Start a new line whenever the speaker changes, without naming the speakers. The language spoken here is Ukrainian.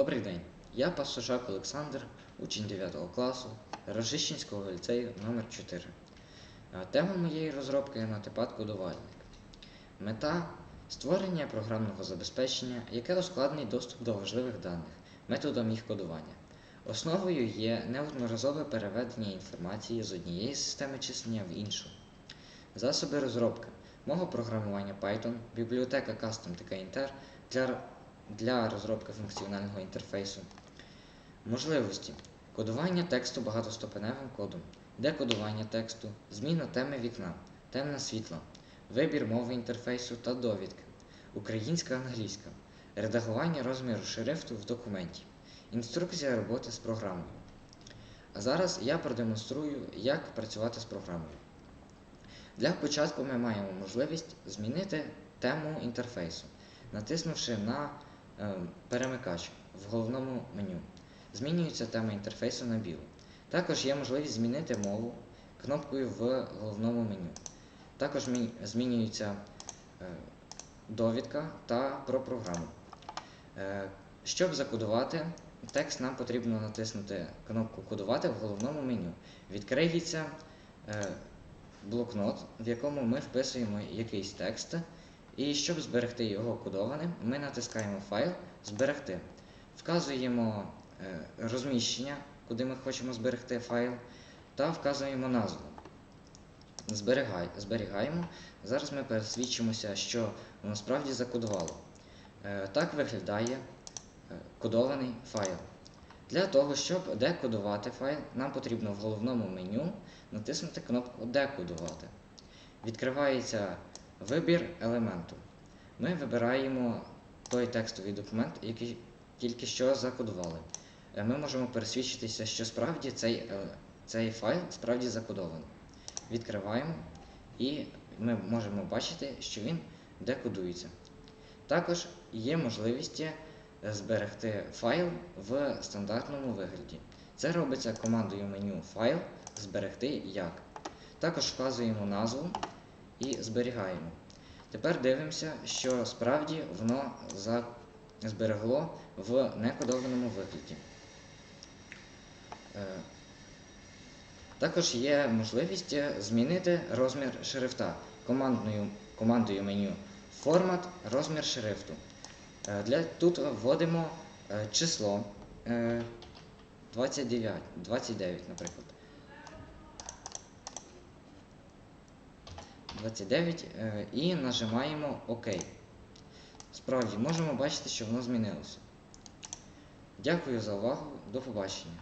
Добрий день. Я Пасушак Олександр, учень 9 класу Рожищенського ліцею номер 4 Е, Тема моєї розробки нотепад кодувальник. Мета створення програмного забезпечення, яке ускладнить доступ до важливих даних методом їх кодування. Основою є неодноразове переведення інформації з однієї системи числення в іншу. Засоби розробки мого програмування Python, бібліотека Custom.tkinter для, для розробки функціонального інтерфейсу. Можливості. Кодування тексту багатоступеневим кодом, декодування тексту, зміна теми вікна, темна світла, вибір мови інтерфейсу та довідки, українська англійська, редагування розміру шрифту в документі, інструкція роботи з програмою. А зараз я продемонструю, як працювати з програмою. Для початку ми маємо можливість змінити тему інтерфейсу, натиснувши на перемикач в головному меню. Змінюється тема інтерфейсу на білу. Також є можливість змінити мову кнопкою в головному меню. Також змінюється е, довідка та про програму. Е, Щоб закодувати текст, нам потрібно натиснути кнопку Кодувати в головному меню. Відкриється е, блокнот, в якому ми вписуємо якийсь текст. І щоб зберегти його кодованим, ми натискаємо Файл Зберегти. Вказуємо е, розміщення, куди ми хочемо зберегти файл, та вказуємо назву. Зберігаємо. Зараз ми пересвідчимося, що воно справді закодувало. Е, Так виглядає е, кодований файл. Для того, щоб декодувати файл, нам потрібно в головному меню натиснути кнопку Декодувати. Відкривається вибір елементу. Ми вибираємо той текстовий документ, який тільки що закодували. Е, Ми можемо пересвідчитися, що справді цей, е, цей файл справді закодований. Відкриваємо і ми можемо бачити, що він декодується. Також є можливість е, зберегти файл в стандартному вигляді. Це робиться командою меню Файл Зберегти як. Також вказуємо назву і зберігаємо. Тепер дивимося, що справді воно зберегло в некодованому вигляді. Е, Також є можливість змінити розмір шрифта командною, командою меню Формат, розмір шрифту. Е, Для, тут вводимо е, число е, 29, 29, наприклад. 29 е, і нажимаємо ОК. Справді можемо бачити, що воно змінилося. Дякую за увагу. До побачення.